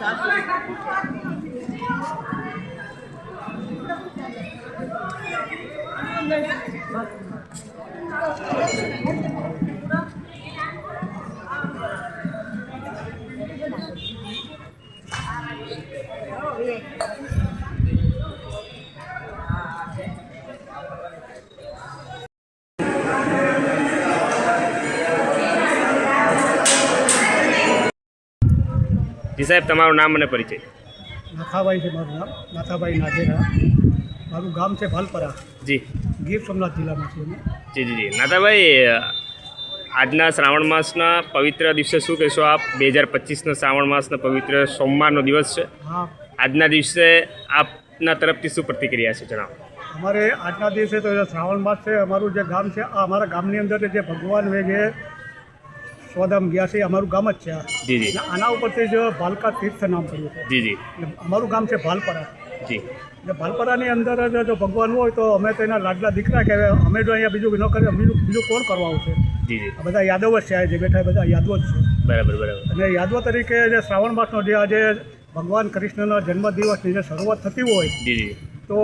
Thank you. જી સાહેબ તમારું નામ અને પરિચય. નાથાભાઈ છે મારું નામ નાથાભાઈ નાજેરા મારું ગામ છે ભાલપરા. જી. ગીર સોમનાથ જિલ્લામાં છે જી જી જી. નાથાભાઈ આજના શ્રાવણ માસના પવિત્ર દિવસે શું કહેશો આપ? બે હજાર પચીસનો શ્રાવણ માસનો પવિત્ર સોમવારનો દિવસ છે. હા. આજના દિવસે આપના તરફથી શું પ્રતિક્રિયા છે જણાવો. અમારે આજના દિવસે તો શ્રાવણ માસ છે. અમારું જે ગામ છે આ અમારા ગામની અંદર જે ભગવાન વેગે સ્વધામ ગયા છે અમારું ગામ જ છે. જી જી. અને આના ઉપરથી જ ભાલકા તીર્થ નામ પડ્યું છે. જી જી. અમારું ગામ છે ભાલપરા. જી. એટલે ભાલપરાની અંદર જ જો ભગવાન હોય તો અમે તો એના લાડલા દીકરા કહેવાય. અમે જો અહીંયા બીજું ન કરીએ બીજું બીજું કોણ કરવા આવશે? જી જી. આ બધા યાદવ જ છે આ જે બેઠા બધા યાદવ જ છે. બરાબર બરાબર. અને યાદવ તરીકે જે શ્રાવણ માસનો જે આજે ભગવાન કૃષ્ણના જન્મદિવસની જે શરૂઆત થતી હોય જી જી. તો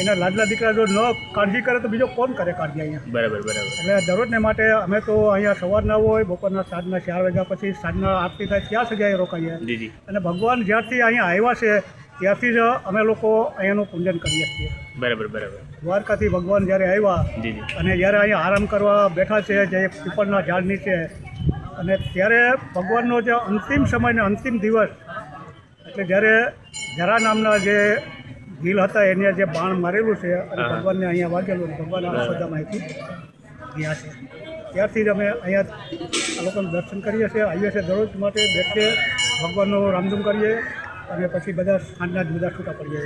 એના લાડલા દીકરા જો ન કાળજી કરે તો બીજો કોણ કરે કાળજી અહીંયા? બરાબર બરાબર. એટલે દરરોજને માટે અમે તો અહીંયા સવારના હોય બપોરના સાંજના ચાર વાગ્યા પછી સાંજના આરતી થાય ત્યાં સુધી રોકાઈએ. અને ભગવાન જ્યારથી અહીંયા આવ્યા છે ત્યારથી જ અમે લોકો અહીંયાનું પૂજન કરીએ છીએ. બરાબર બરાબર. દ્વારકાથી ભગવાન જ્યારે આવ્યા અને જ્યારે અહીંયા આરામ કરવા બેઠા છે જે પીપળના ઝાડ નીચે અને ત્યારે ભગવાનનો જે અંતિમ સમય ને અંતિમ દિવસ એટલે જ્યારે જરા નામના જે ગીલ હતા એને જે બાણ મારેલું છે અને ભગવાનને અહીંયા વાગેલું ભગવાન બધા માહિતી ગયા છે. ત્યારથી જ અમે અહીંયા આ લોકોનું દર્શન કરીએ છીએ આવીએ છીએ દરરોજ માટે બેસીએ ભગવાનનો રામધૂમ કરીએ અને પછી બધા સાંજના જ બધા છૂટા પડીએ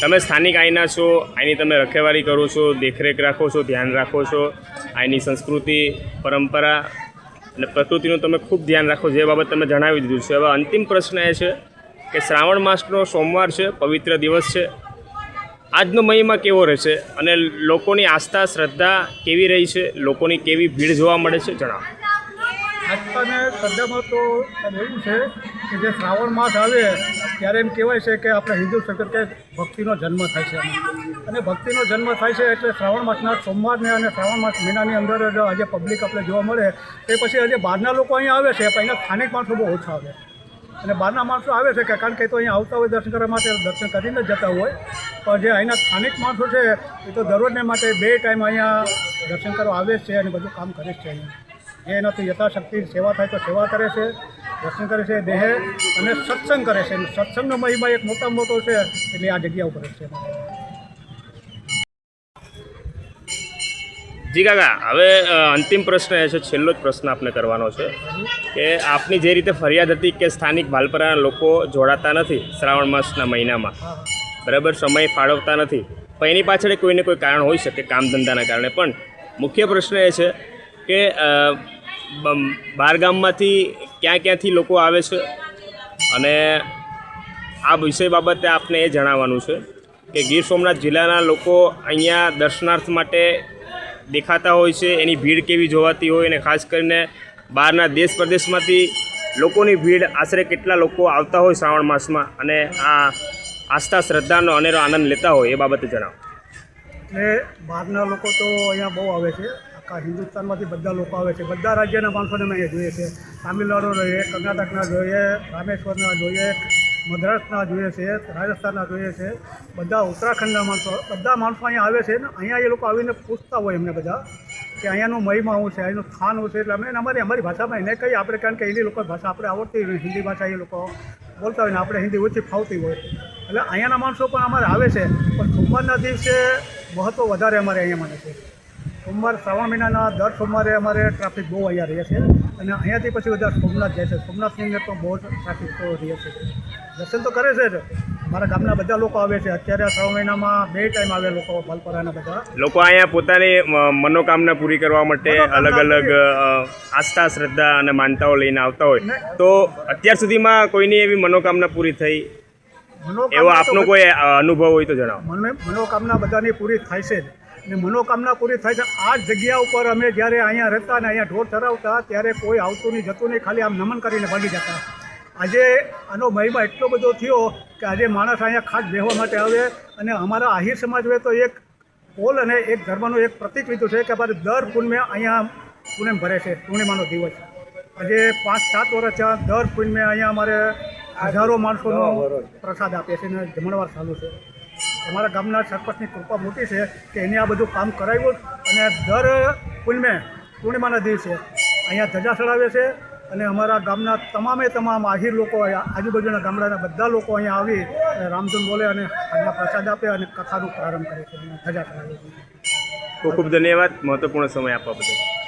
તમે સ્થાનિક આઈના છો આની તમે રખેવાળી કરો છો દેખરેખ રાખો છો ધ્યાન રાખો છો આની સંસ્કૃતિ પરંપરા અને પ્રકૃતિનું તમે ખૂબ ધ્યાન રાખો જે બાબત તમે જણાવી દીધું છે. હવે અંતિમ પ્રશ્ન એ છે કે શ્રાવણ માસનો સોમવાર છે, પવિત્ર દિવસ છે. આજનો મહિમા કેવો રહેશે અને લોકોની આસ્થા, શ્રદ્ધા કેવી રહી છે? લોકોની કેવી ભીડ જોવા મળે છે? જણાવો. આસ્થાને શ્રદ્ધામાં તો એવું છે કે જે શ્રાવણ માસ આવે, ત્યારે એમ કહેવાય છે કે આપણે હિન્દુ કે ભક્તિનો જન્મ થાય છે. અને ભક્તિનો જન્મ થાય છે એટલે શ્રાવણ માસના સોમવારને અને શ્રાવણ માસ મહિનાની અંદર આજે પબ્લિક આપણે જોવા મળે. તે પછી આજે બહારના લોકો અહીંયા આવે છે, પણ અહીંયા સ્થાનિક માણસો બહુ ઓછા આવે. અને બહારના માણસો આવે છે કે કારણ કે તો અહીંયા આવતા હોય દર્શન કરવા માટે, દર્શન કરીને જતા હોય. પણ જે અહીંના સ્થાનિક માણસો છે, એ તો દરરોજને માટે બે ટાઈમ અહીંયા દર્શન કરવા આવે છે અને બધું કામ કરે છે અહીંયા. જે એનાથી યથાશક્તિ સેવા થાય તો સેવા કરે છે, દર્શન કરે છે, દેહ અને સત્સંગ કરે છે. સત્સંગનો મહિમા એક મોટા મોટો છે, એટલે આ જગ્યા ઉપર છે. જી કાકા હવે અંતિમ પ્રશ્ન એ છે છેલ્લો જ પ્રશ્ન આપને કરવાનો છે કે આપની જે રીતે ફરિયાદ હતી કે સ્થાનિક ભાલપરાના લોકો જોડાતા નથી શ્રાવણ માસના મહિનામાં બરાબર સમય ફાળવતા નથી પણ એની પાછળ કોઈને કોઈ કારણ હોઈ શકે કામ ધંધાના કારણે. પણ મુખ્ય પ્રશ્ન એ છે કે અ, બહાર ગામમાંથી ક્યાં ક્યાંથી લોકો આવે છે? અને આ વિષય બાબતે આપને એ જણાવવાનું છે કે ગીર સોમનાથ જિલ્લાના લોકો અહીંયા દર્શનાર્થ માટે દેખાતા હોય છે, એની ભીડ કેવી જોવાતી હોય અને ખાસ કરીને બહારના દેશ પ્રદેશમાંથી લોકોની ભીડ આશરે કેટલા લોકો આવતા હોય શ્રાવણ માસમાં અને આ આસ્થા, શ્રદ્ધાનો અનેરો આનંદ લેતા હોય એ બાબતે જણાવો. એટલે બહારના લોકો તો અહીંયા બહુ આવે છે. આખા હિન્દુસ્તાનમાંથી બધા લોકો આવે છે. બધા રાજ્યના માણસોને અમે અહીંયા જોઈએ છે. તામિલનાડુ જોઈએ, કર્ણાટકના જોઈએ, રામેશ્વરના જોઈએ, મદ્રાસના જોઈએ છે, રાજસ્થાનના જોઈએ છે. બધા ઉત્તરાખંડના માણસો, બધા માણસો અહીંયા આવે છે ને, અહીંયા એ લોકો આવીને પૂછતા હોય એમને બધા કે અહીંયાનું મહિમા શું છે, અહીંનું સ્થાન શું છે, એટલે અમે અમારી અમારી ભાષામાં એને કહીએ, આપણે કારણ કે એની લોકો ભાષા આપણે આવડતી હોય, હિન્દી ભાષા એ લોકો બોલતા હોય ને આપણે હિન્દી ઓછી ફાવતી હોય. એટલે અહીંયાના માણસો પણ અમારે આવે છે, પણ સોમવારના દિવસે મહત્ત્વ વધારે અમારે અહીંયા મને છે. સોમવાર, શ્રાવણ મહિનાના દર સોમવારે અમારે ટ્રાફિક બહુ અહીંયા રહે છે અને અહીંયાથી પછી બધા સોમનાથ જાય છે. સોમનાથની અંદર તો બહુ ટ્રાફિક બહુ રહે છે. દર્શન તો કરે છે જ. મારા ગામના બધા લોકો આવે છે. અત્યારે શ્રાવણ મહિનામાં બે ટાઈમ આવે લોકો ભલપરાના બધા. લોકો અહીંયા પોતાની મનોકામના પૂરી કરવા માટે અલગ અલગ આસ્થા શ્રદ્ધા અને માનતાઓ લઈને આવતા હોય. તો અત્યાર સુધીમાં કોઈની એવી મનોકામના પૂરી થઈ? એવો આપનો કોઈ અનુભવ હોય તો જણાવો. મને મનોકામના બધાની પૂરી થાય છે ને અને મનોકામના પૂરી થાય છે. આ જગ્યા ઉપર અમે જ્યારે અહીંયા રહેતા ને અહીંયા ઢોર ધરાવતા ત્યારે કોઈ આવતું નહીં જતું નહીં ખાલી આમ નમન કરીને ભાગી જતા. આજે આનો મહિમા એટલો બધો થયો કે આજે માણસ અહીંયા ખાસ બેહવા માટે આવે અને અમારા આહિર સમાજ હોય તો એક પોલ અને એક ધર્મનું એક પ્રતિક લીધું છે કે અમારે દર પૂનમે અહીંયા પૂનમ ભરે છે પૂર્ણિમાનો દિવસ. આજે પાંચ સાત વર્ષ છે દર પૂનમે અહીંયા અમારે હજારો માણસોનો પ્રસાદ આપે છે અને જમણવાર ચાલુ છે. અમારા ગામના સરપંચની કૃપા મોટી છે કે એને આ બધું કામ કરાવ્યું અને દર પૂનમે પૂર્ણિમાના દિવસે અહીંયા ધજા ચડાવે છે અને અમારા ગામના તમામે તમામ આહિર લોકો આજુબાજુના ગામડાના બધા લોકો અહીંયા આવી, અને રામધૂન બોલે અને અહીંયા પ્રસાદ આપે અને કથાનો પ્રારંભ કરે છે. છે. ખૂબ ખૂબ ધન્યવાદ. મહત્વપૂર્ણ સમય આપવા બદલ.